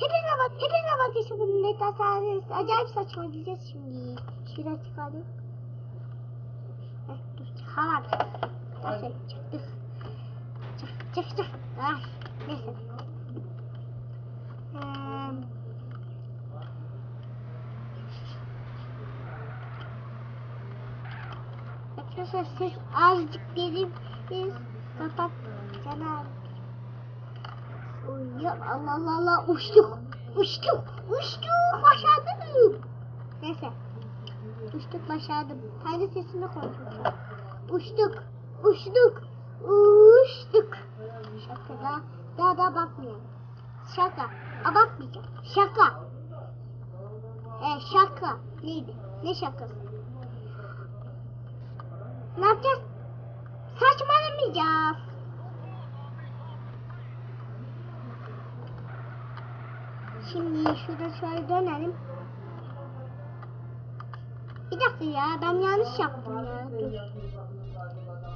Hepinize bak, hepinize bak işte bunun hastanesi. Acayip saçma gideceğiz şimdi. Şuradan çıkalım. Heh, dur çıkalım. Neyse çıktık. Çık çık çık. Ay neyse. Eee, Arkadaşlar ses azıcık dedim. Biz kapat. Caner. Uyuyor. Allah Allah Allah. Uçtuk. Uçtuk. Uçtuk. Başardım. Neyse. Uçtuk başardım. Kendi sesimi konuşuyorum. Uçtuk. Uçtuk. Uçtuk. Şaka da. Daha da bakmıyorum. Şaka. Abartmayacağım. Şaka. E şaka. Neydi? Ne şakası? Ne yapacağız? Saçmalamayacağız. Şimdi şurada şöyle dönelim. Bir dakika ya ben yanlış yaptım ya. Dur.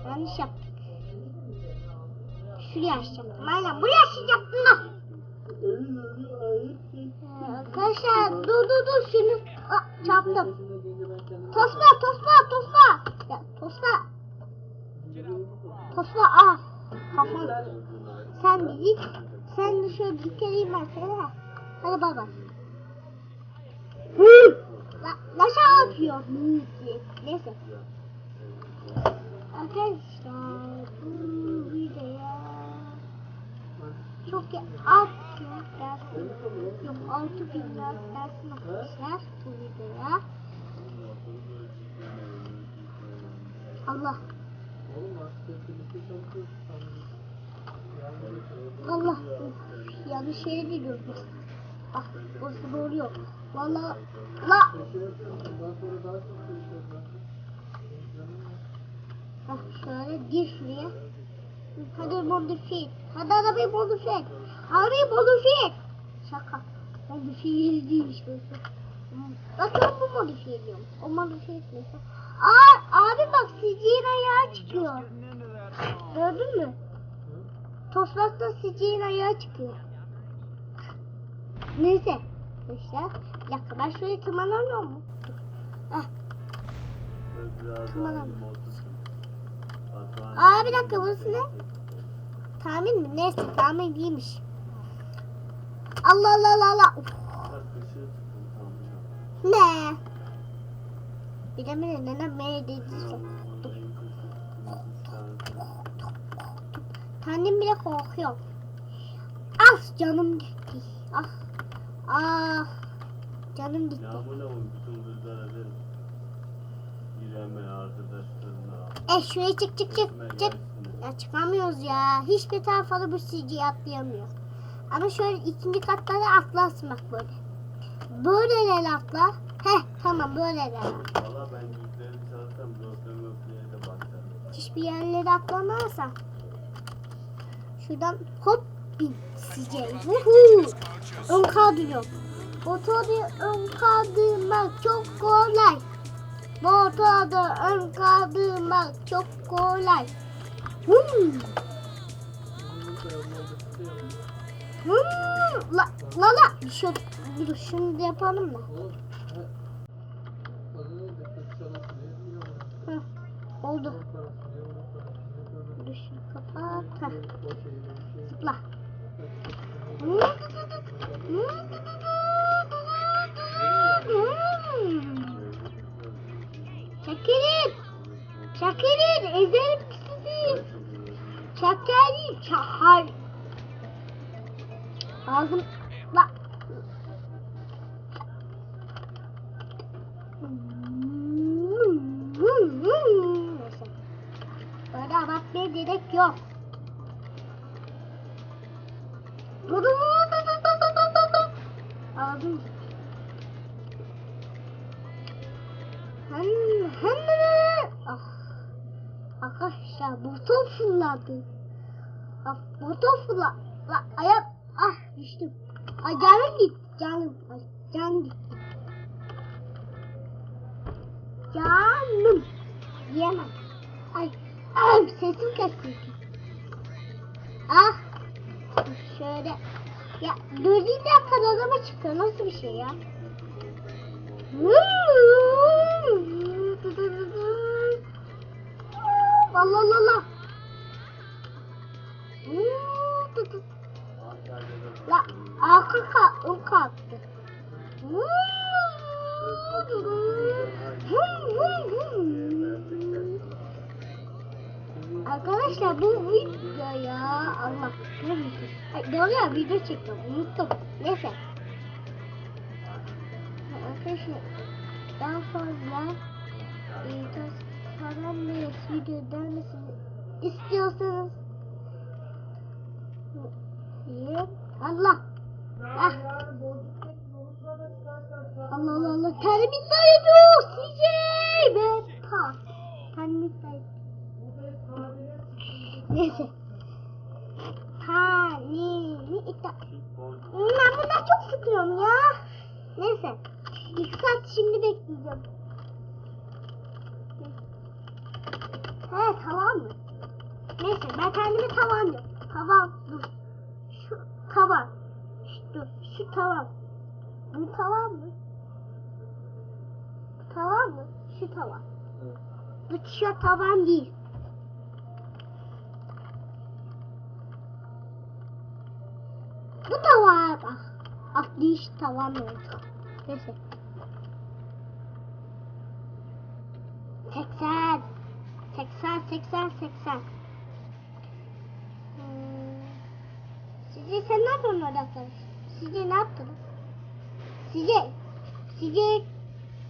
Yanlış yaptım. Şuraya açacaktım. Aynen buraya açacaktım. Ee, Arkadaşlar dur dur dur şunu Aa, çarptım. Tosma tosma tosma. Ya tosma. Tosma ah. Kafam. Sen git. Sen de şöyle dikkeleyim ben seni. Hadi bay bay. La, laşa. Neyse. Arkadaşlar bu videoya çok altı yok altı bin dersin arkadaşlar bu videoya. Allah. Allah. Ya bir şey de Ah burası doğru yok. Valla la Ah şöyle gir şuraya. Hadi modifiye et. Hadi arabayı modifiye et. Arabayı modifiye et. Şaka. Modifiye yeri değilmiş. Hmm. Bakın bu modifiye ediyorum. O modifiye etmiyorsa. Aa, abi bak siciğin ayağı çıkıyor. Gördün mü? Toslakta siciğin ayağı çıkıyor. Neyse. İşte. Bir dakika ben şuraya tırmanamıyor mu? Ah. Aa bir dakika burası ne? Tahmin mi? Neyse tahmin değilmiş. Allah Allah Allah Allah. Uf, ne? Beni nenem beni dediyse. Kendim bile korkuyorum. Ah canım gitti. Ah. Ah. Canım gitti. Yağmurla mı bütün kızlar ederim. İrem'e arkadaşlarına. E şuraya çık çık çık çık. Ya çıkamıyoruz ya. Hiçbir tarafa bu CG'yi atlayamıyor. Ama şöyle ikinci katlara atlarsın bak böyle. Böyle atla. Heh tamam böyle Valla ben yüzleri çalışsam dostlarım öpüye de bakarım. Hiçbir yerlere atlamazsan. Şuradan hop bin CG. Vuhuu. Ön kaldırıyor. Motoru ön kaldırmak çok kolay. Motoru ön kaldırmak çok kolay. Hmm. Hmm. La la la. Şu, dur yapalım mı? Şeker çay. Ağzım bak. Böyle abartmaya gerek yok. Ağzım. Hem hem ah. Arkadaşlar buton fırladı. Ah, motor. La, ayak ah düştüm. Ay canım gitti canım. Ay, canım gitti. Canım. Yiyemem. Ay, ay sesim kesildi. Ah. Şöyle Ya dördüncü kanalama çıktı. Nasıl bir şey ya? Allah Allah Allah. La arka ka ön kalktı. Arkadaşlar bu video ya Allah kahretsin. Doğru ya video çektim unuttum. Neyse. Arkadaşlar daha fazla e, tas falan ve video gelmesini istiyorsanız Ye- Allah. Ah. Allah Allah Allah. Terminal ediyor CJ ve pa terminal Neyse. Ha, ni, ni, ita. Ben bundan çok sıkıyorum ya. Neyse. İki saat şimdi bekleyeceğim. He, tamam mı? Neyse, ben kendimi tavan diyorum. Tavan, dur. Şu tavan. Şu, dur, şu tavan. Bu tavan mı? Bu tavan mı? Şu tavan. Bu tişört tavan değil. Bu. Ah, ah diş tavan oldu. Neyse. 80. 80, 80, 80. Hmm. Sizce sen ne yapıyorsun orada arkadaş? Sizce ne yaptın? Sizce, sizce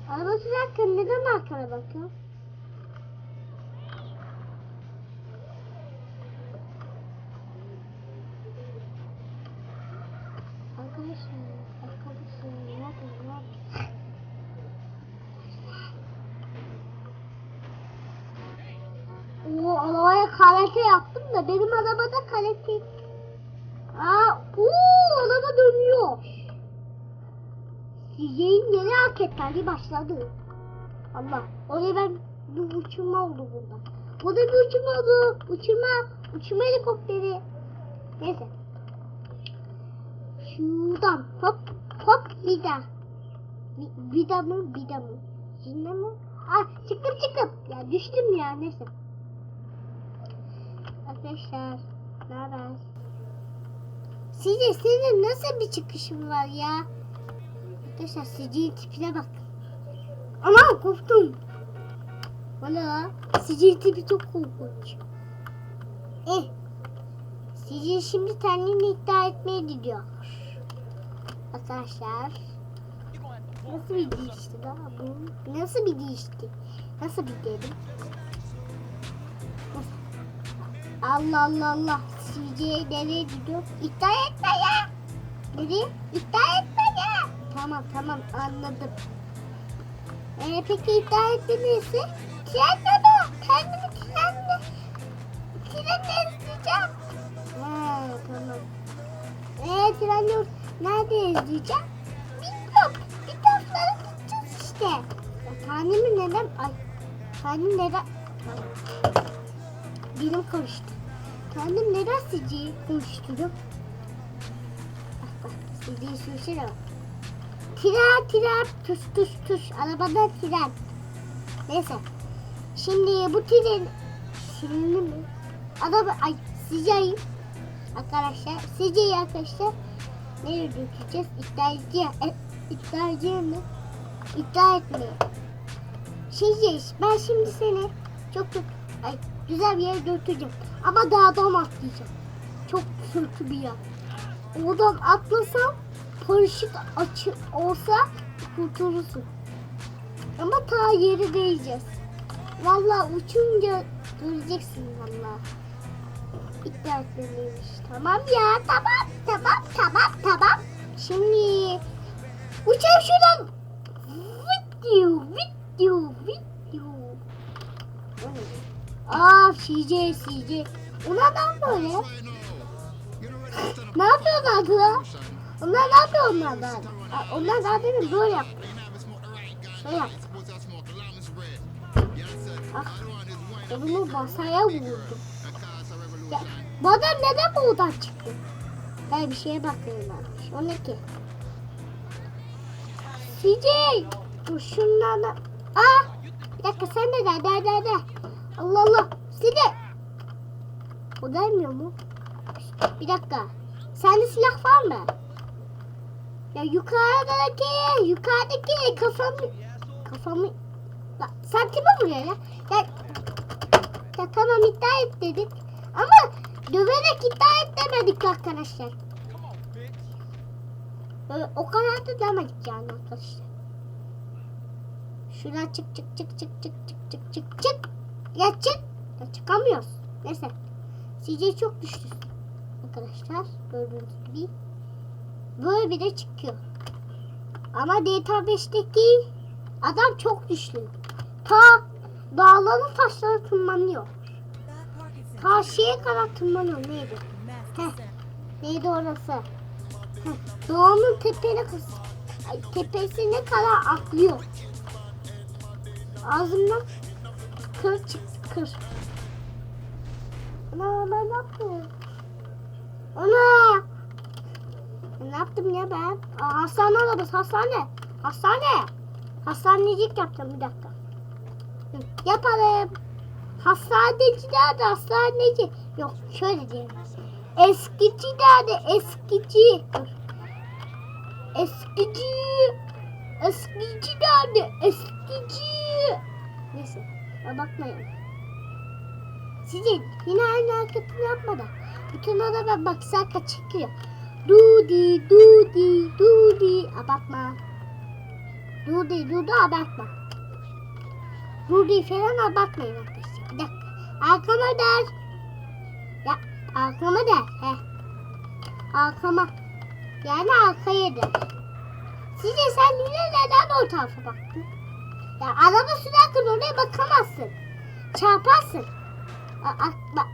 araba sürerken neden arkana bakıyor? Hareketleri başladı. Allah, oraya ben bir uçurma oldu burada. Burada bir uçurma oldu. Uçurma, uçurma helikopteri. Neyse. Şuradan hop hop bir daha. Bir, bir daha mı bir daha mı? Şimdi mi? Ah çıktım çıktım. Ya düştüm ya neyse. Arkadaşlar ne haber? Sizce senin nasıl bir çıkışın var ya? Arkadaşlar Sici'nin tipine bak. Ama korktum. Valla Sici'nin tipi çok korkunç. Eh. Sici şimdi kendini iddia etmeye gidiyor. Arkadaşlar. Nasıl bir değişti daha bu? Nasıl bir değişti? Nasıl bir dedim? Allah Allah Allah. CJ nereye gidiyor? İddia etme ya. Nereye? İddia etme ya. Tamam tamam anladım. Ee, peki iddia etmesi? Trenle mi? Kendimi trenle. Trenle izleyeceğim. Ha tamam. Ee trenle nerede izleyeceğim? Bilmiyorum. Bir taraflara gideceğiz işte. Ya kendimi neden? Ay. Kendim neden? Dilim karıştı. Kendim neden sizi konuşturuyorum? Bak bak sizi sürüşüne. Tren tren tuş tuş tuş arabada tren. Neyse. Şimdi bu tren Trenli mi? Araba ay sizi arkadaşlar sizi arkadaşlar nereye dökeceğiz? İddiacıya e, iddiacıya mı? İddia etmeye. Şey ben şimdi seni çok çok ay, güzel bir yere götüreceğim. Ama dağdan atlayacağım. Çok kötü bir yer. Oradan atlasam paraşüt açı olsa kurtulursun. Ama ta yeri değeceğiz. Vallahi uçunca göreceksin vallahi. İddia. Tamam ya tamam tamam tamam tamam. Şimdi uçayım şuradan. Video video video. Aa CJ CJ. Ulan böyle. ne yapıyorlar da? Onlar ne yapıyor onlar da? Aa, Onlar daha demin böyle yaptı. Şey yaptı. Ah. E bunu masaya vurdu. Ya, bu adam neden buradan çıktı? Her bir şeye bakıyorum ben. O ne ki? CJ! Dur şunlarla... Aa! Bir dakika sen de der der der der. Allah Allah. CJ! O gelmiyor mu? Bir dakika. Sende silah var mı? Ya yukarıdaki, yukarıdaki kafamı, kafamı, La, sen kime vuruyor ya? Ya, ya tamam iddia et dedik. Ama döverek iddia et demedik arkadaşlar. Böyle o kadar da demedik yani arkadaşlar. Şuradan çık çık çık çık çık çık çık çık çık. Ya çık. Ya çıkamıyoruz. Neyse. CJ çok düştü. Arkadaşlar gördüğünüz gibi. Böyle bir de çıkıyor. Ama GTA 5'teki adam çok güçlü. Ta dağların taşlara tırmanıyor. Ta şeye kadar tırmanıyor. Neydi? Heh. Neydi orası? Heh. Doğanın tepene tepesine kadar atlıyor. Ağzımdan kır çıktı kır. Ana ben ne yaptım? Ana! Ne yaptım ya ben? Aa, hastane arabası hastane. Hastane. Hastanecik yaptım bir dakika. Hı, Yaparım. Hastaneci nerede hastaneci? Yok şöyle diyelim. Eskici nerede eskici? Dur. Eskici. Eskici nerede eskici? Neyse bakmayın. Sizin yine aynı hareketini yapmadan. Bütün araba bak sarka çıkıyor. Dudi, dudi, dudi. Abartma. Dudi, dudi abartma. Dudi falan abartmayın arkadaşlar. Bir dakika. Arkama der. Ya arkama der. He. Arkama. Yani arkaya der. Sizce sen yine neden o tarafa baktın? Ya araba sürerken oraya bakamazsın. Çarparsın. A- a- bak.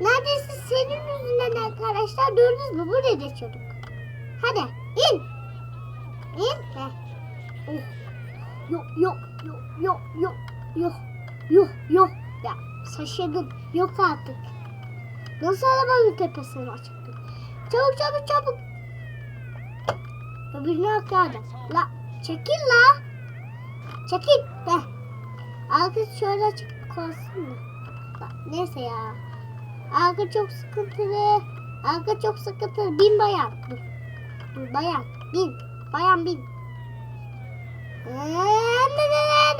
Neredeyse senin yüzünden arkadaşlar gördünüz mü? Buraya geçiyorduk. Hadi in. İn. Heh. Oh. Yok yok yok yok yok yok yok yok. Ya şaşırdım. Yok artık. Nasıl arabanın tepesine çıktı? Çabuk çabuk çabuk. Öbürünü aktardım. La çekil la. Çekil. Heh. Arkası şöyle açık kalsın mı? Bak, neyse ya. Arka çok sıkıntılı. Arka çok sıkıntılı. Bin bayan. Dur. Dur bayan. Bin. Bayan bin.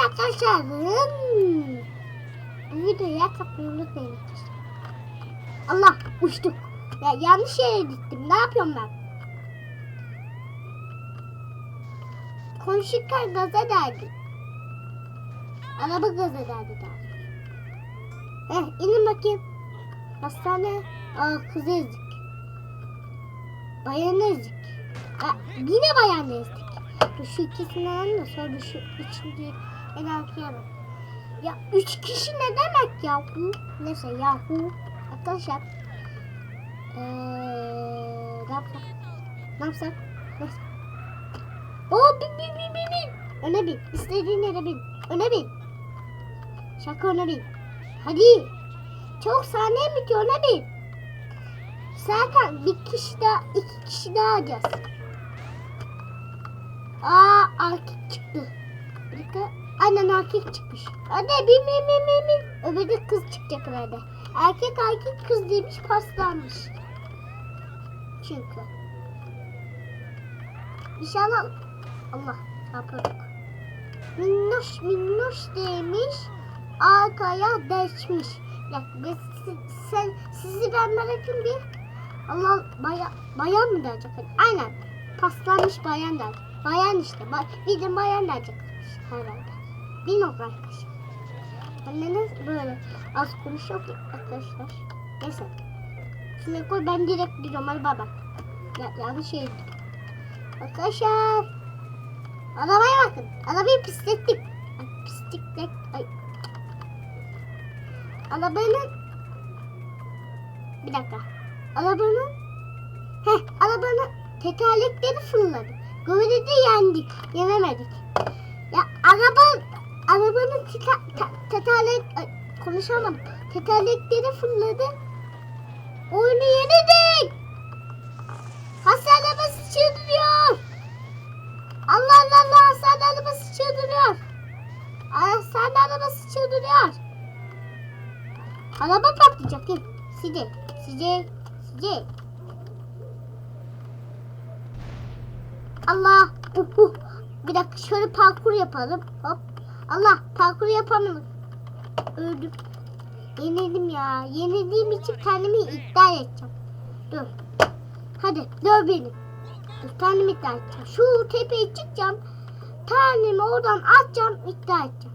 Arkadaşlar. Bu videoya katmayı unutmayın arkadaşlar. Allah uçtuk. Ya yanlış yere gittim. Ne yapıyorum ben? Konuşurken gaza derdi. Araba gaza derdi daha. Eh inin bakayım. Hastane. Aa kızı ezdik. Bayanı ezdik. Aa, yine bayanı ezdik. Şu alalım da sonra şu üçüncü en arkaya bak. Ya üç kişi ne demek ya bu? Neyse yahu. Arkadaşlar. Eee ne yapsak? Ne yapsak? Neyse. Oo bin bin bin bin bin. Öne bin. İstediğin yere bin. Öne bin. Şaka öne bin. Hadi. Çok saniye bitiyor öne bin. Zaten bir kişi daha, iki kişi daha alacağız. Aa erkek çıktı. Bir dakika. Aynen erkek çıkmış. Hadi bin bin bin bin bin. Öbürü de kız çıkacak herhalde. Erkek erkek kız demiş paslanmış. Çünkü. İnşallah Allah çarpıyorduk. Minnoş minnoş demiş. Arkaya deşmiş. Biz, si- sen, sizi ben merakım bir. Allah baya, bayan mı diyecek? Aynen. Paslanmış bayan der. Bayan işte. Ba, bir de bayan diyecek herhalde. Bilmiyorum arkadaşlar. Anneniz böyle az konuşuyor ki arkadaşlar. Neyse. Şuraya koy ben direkt gidiyorum hadi baba. Ya, yanlış şey. Arkadaşlar. Arabaya bakın. Arabayı pislettik. Pislettik. Arabanın bir dakika. Arabanın heh arabanın tekerlekleri fırladı. Golü de yendik. Yenemedik. Ya araba arabanın tika, tekerlek konuşamadım. Tekerlekleri fırladı. Oyunu yenildik. Hasan arabası çıldırıyor. Allah Allah Allah Hasan arabası çıldırıyor. Hasan arabası çıldırıyor. Araba patlayacak. Gel. Size. Size. Size. Allah. Uh, uh. Bir dakika şöyle parkur yapalım. Hop. Allah parkur yapamadım. Öldüm. Yenildim ya. Yenildiğim için kendimi iddia edeceğim. Dur. Hadi dur beni. Dur kendimi iddia edeceğim. Şu tepeye çıkacağım. Kendimi oradan atacağım iddia edeceğim.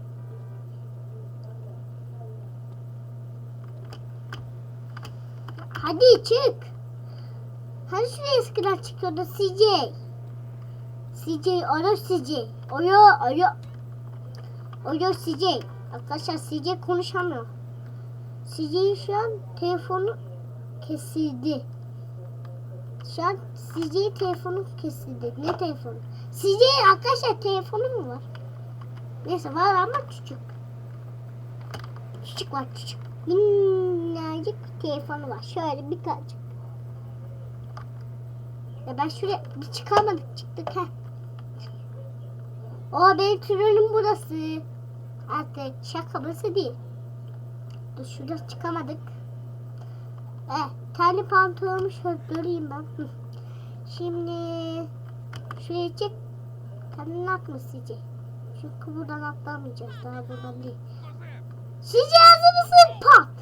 Hadi çık. Hani şuraya eskiden çıkıyordu CJ. CJ, Oro CJ. Oyo, oyo. Oyo CJ. Arkadaşlar CJ konuşamıyor. CJ şu an telefonu kesildi. Şu an CJ telefonu kesildi. Ne telefonu? CJ arkadaşlar telefonu mu var? Neyse var ama küçük. Küçük var küçük. Minnacık telefonu var. Şöyle bir tane. Ya ben şuraya bir çıkamadık çıktık ha. O benim trenim burası. Artık şaka burası değil. Dur şurada çıkamadık. Eh, tane pantolonumu şöyle göreyim ben. Şimdi şuraya çık. Kendini atma Sici. Çünkü buradan atlamayacağız. Daha buradan değil. Sici hazır mısın? Pat.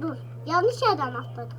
Dur. Yanlış yerden atladım.